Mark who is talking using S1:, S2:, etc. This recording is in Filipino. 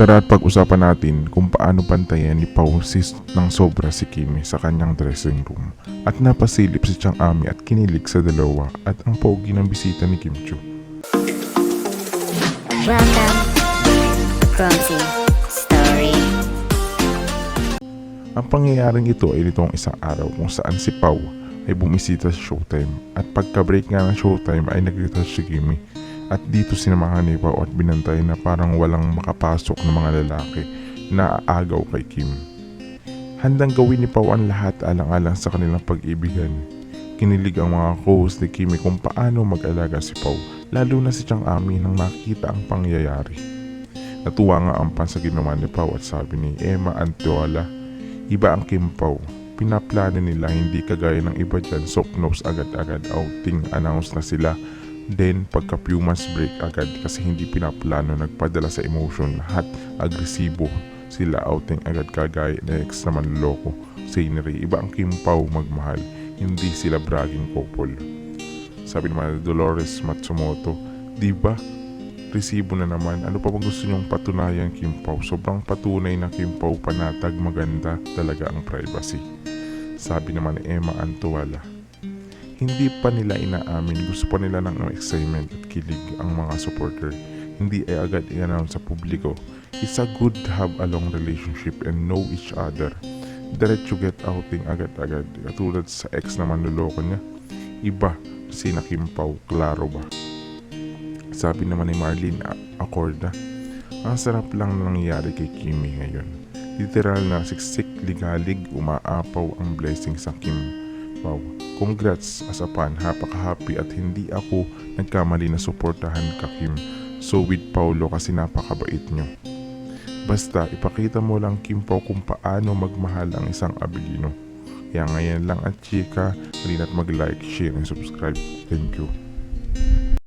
S1: Tara at pag-usapan natin kung paano pantayan ni Pao sis ng sobra si Kimi sa kanyang dressing room. At napasilip si Chang Ami at kinilig sa dalawa at ang pogi ng bisita ni Kim Chu.
S2: Welcome Story.
S1: Ang pangyayaring ito ay nitong isang araw kung saan si Pau ay bumisita sa Showtime at pagka-break nga ng Showtime ay nag-retouch si Kimi at dito sinamahan ni Pau at binantay na parang walang makapasok ng mga lalaki na aagaw kay Kim. Handang gawin ni Pau ang lahat alang-alang sa kanilang pag-ibigan. Kinilig ang mga co-host ni Kimi kung paano mag-alaga si Pau lalo na si Chang Ami nang makita ang pangyayari. Natuwa nga ang pan sa ginawa ni Pau at sabi ni Emma Antiola Iba ang Kim Pao. Pinaplano nila hindi kagaya ng iba dyan, soft nose agad-agad, outing announce na sila. Then, pagka few months break agad kasi hindi pinaplano, nagpadala sa emotion, lahat agresibo sila outing agad kagaya na ex naman loko. Scenery, iba ang Kim Pao magmahal, hindi sila bragging couple. Sabi naman Dolores Matsumoto, di ba? resibo na naman. Ano pa bang gusto nyong patunayan Kim Pao? Sobrang patunay na Kim Pao panatag maganda talaga ang privacy. Sabi naman ni Emma Antuala. Hindi pa nila inaamin, gusto pa nila ng excitement at kilig ang mga supporter. Hindi ay agad i-announce sa publiko. It's a good to have a long relationship and know each other. Diretso get outing agad-agad. Katulad sa ex na manluloko niya. Iba, si na Kim Pao, klaro ba? Sabi naman ni Marlene A- Acorda, ang sarap lang na nangyayari kay Kimi ngayon. Literal na siksik ligalig umaapaw ang blessing sa Kim. Wow, congrats as a fan, napaka-happy at hindi ako nagkamali na suportahan ka Kim. So with Paulo kasi napakabait nyo. Basta ipakita mo lang Kim Pao kung paano magmahal ang isang abilino. Kaya ngayon lang at chika, halina't mag-like, share, and subscribe. Thank you.